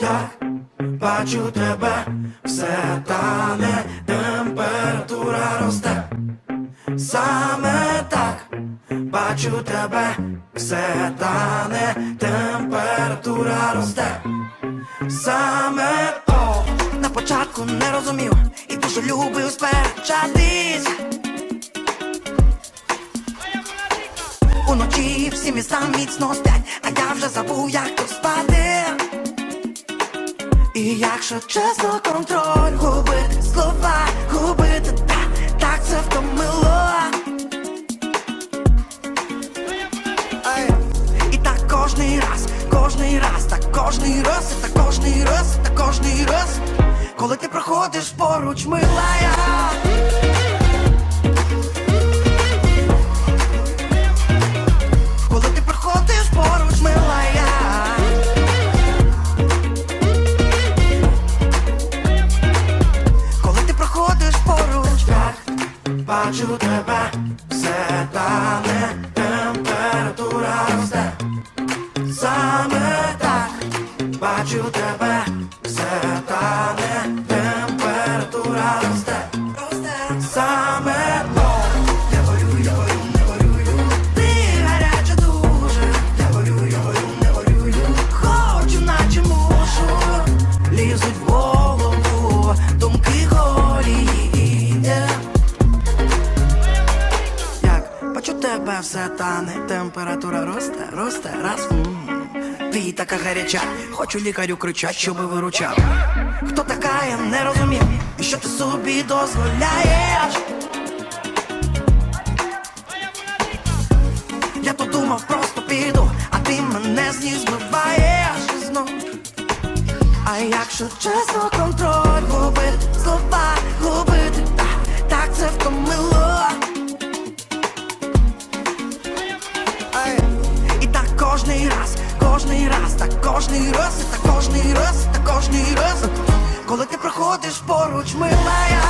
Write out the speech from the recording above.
як бачу тебе, все тане, температура росте. Саме так бачу тебе, все тане, температура росте. Саме о, на початку не розумів і дуже любив сперечатись. Уночі всі міста міцно сплять, а я вже забув, як то спати. І якщо чесно, контроль губити слова, губити та, так це втомило. І так кожний раз, кожний раз, так кожний раз, і так кожний раз, так кожний раз, коли ти проходиш поруч, милая. Бачу тебе, все тане, температура росте. Саме так бачу тебе, все тане, температура росте. Тебе все тане, температура росте, росте, раз. м. Ти така гаряча, хочу лікарю кричать, щоби виручав. Хто така, я не розумів, і що ти собі дозволяєш? Я то думав, просто піду, а ти мене з знов. А якщо чесно, контроль губити, слова губити, та, так це втомило. Кожний раз, і кожний раз, і кожний раз, коли ти проходиш поруч, милая.